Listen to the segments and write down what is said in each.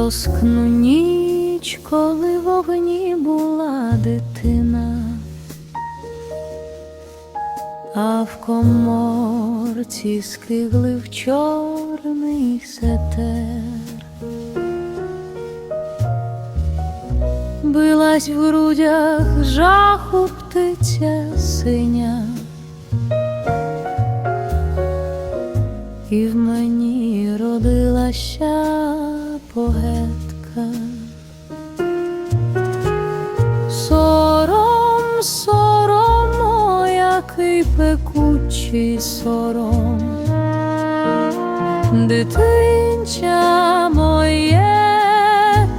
тоскну ніч, коли в вогні була дитина, а в коморці скиглив чорний сетер. Билась в грудях жаху птиця синя, і в мені родилася пекучий сором, дитинча моє,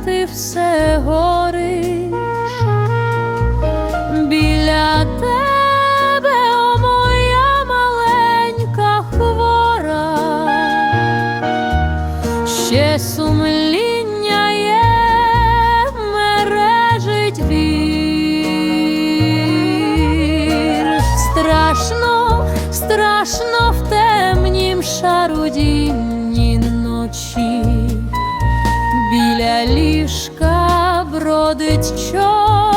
ти все гориш. Біля тебе, о моя маленька хвора, ще шарудінні ночі. Біля ліжка бродить чорний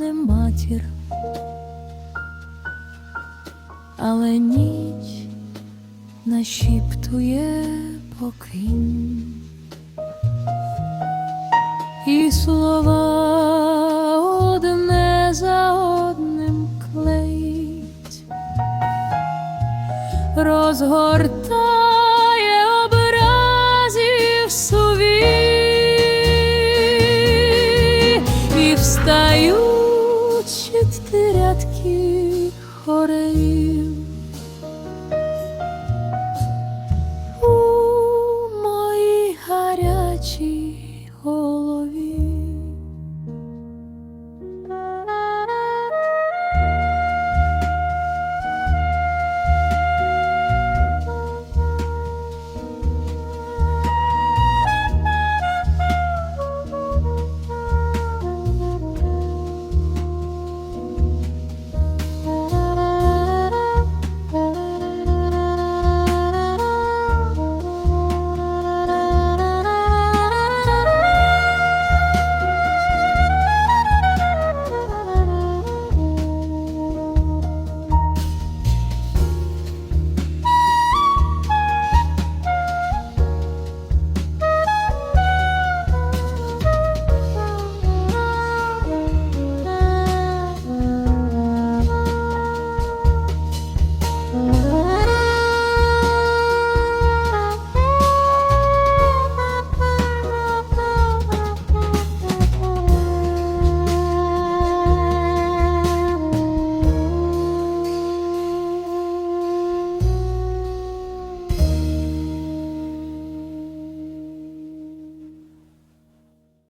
а не матір. Але ніч нашіптує покинь. І слова одне Чотирятки хореїв.